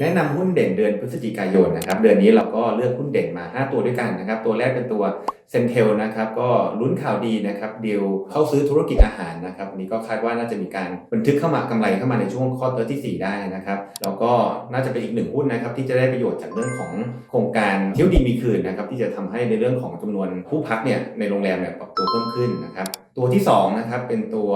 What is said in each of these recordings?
แนะนำหุ้นเด่นเดือนพฤศจิกายนนะครับเดือนนี้เราก็เลือกหุ้นเด่นมา 5 ตัวด้วยกันนะครับตัวแรกเป็นตัวเซนเทลนะครับก็ลุ้นข่าวดีนะครับดีลเข้าซื้อธุรกิจอาหารนะครับวันนี้ก็คาดว่าน่าจะมีการบันทึกเข้ามากำไรเข้ามาในช่วงข้อเตอที่ 4 ได้นะครับแล้วก็น่าจะเป็นอีกหนึ่งหุ้นนะครับที่จะได้ประโยชน์จากเรื่องของโครงการเที่ยวดีมีคืนนะครับที่จะทำให้ในเรื่องของจำนวนผู้พักเนี่ยในโรงแรมเนี่ยปรับตัวเพิ่มขึ้นนะครับตัวที่2นะครับเป็นตัว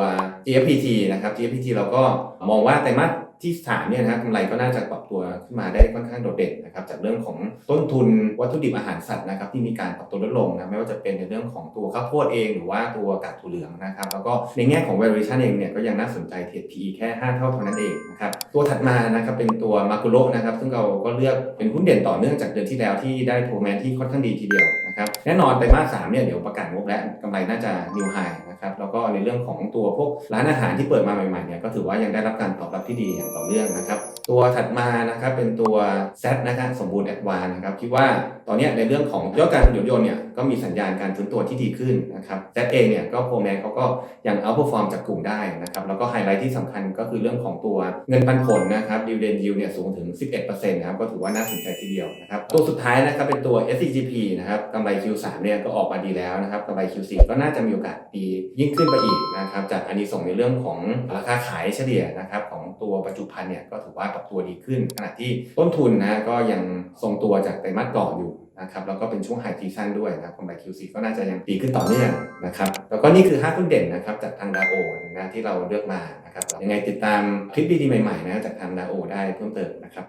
GFPT นะครับ GFPT เราก็มองว่าไตรมาส ที่3เนี่ยนะครับกำไรก็น่าจะปรับตัวขึ้นมาได้ค่อนข้างโดดเด่นนะครับจากเรื่องของต้นทุนวัตถุดิบอาหารสัตว์นะครับที่มีการปรับตัวลดลงนะไม่ว่าจะเป็นในเรื่องของตัวข้าวโพดเอง หรือว่าตัวกากถั่วเหลืองนะครับแล้วก็ในแง่ของ valuation เองเนี่ยก็ยังน่าสนใจเทียบ PE แค่ 5 เท่าเท่านั้นเองนะครับตัวถัดมานะครับเป็นตัวมากุโรนะครับซึ่งเราก็เลือกเป็นหุ้นเด่นต่อเนื่องจากเดือนที่แล้วที่ได้โปรแมนที่ค่อนข้างดีทีเดียว นะครับแน่นอนไตรมาสสามเนี่ยเดี๋ยวประกาศงบและกำไรน่าจะ new high นะครับแล้วก็ในเรื่องของตัวพวกร้านอาหารที่เปิดมาใหม่ๆเนี่ยก็ถือว่ายังได้รับการตอบรับที่ดีอย่างต่อเนื่องนะครับตัวถัดมานะครับเป็นตัว Z นะครับสมบูรณ์แอดวานนะครับคิดว่าตอนนี้ในเรื่องของยอดการผลิตยนต์เนี่ยก็มีสัญญาณการฟื้นตัวที่ดีขึ้นนะครับ Z เองเนี่ยก็โปรแมนเขาก็ยังเอาพอฟอร์มจากกลุ่มได้นะครับแล้วก็ไฮไลท์ที่สำคัญก็คือเรื่องของตัวเงินปันผลนะครับดิวเดนยิวเนี่ยสูงถึง 11%นะครับก็ถือว่าน่าสนใจทีเดียวนะครับตัวสุดท้ายนะครับเป็นตัว SCGP นะครับกำไร Q3 เนี่ยก็ออกมาดีแล้วนะครับกำไร Q4 ก็น่าจะมีโอกาสดียิ่งขึ้นไปอีกนะครับจากอันนี้ส่งในเรื่องของราคาขายเฉลี่ยนะครับของตัวปัจจุบันเนี่ยก็ถือว่าปรับตัวดีขึ้น ขณะที่ต้นทุนนะก็ยังทรงตัวจากไตรมาสก่อนอยู่นะครับแล้วก็เป็นช่วงไฮทีซันด้วยนะครับกำไร Q4 ก็น่าจะยังดีขึ้นต่อเนื่องนะครับแล้วก็นี่คือ 5 หุ้นเด่นนะครับจากทางดาโอนะที่เราเลือกมานะครับยังไงติดตามคลิปดีๆใหม่ๆนะจากทางดาโอได้เพิ่มเติมนะครับ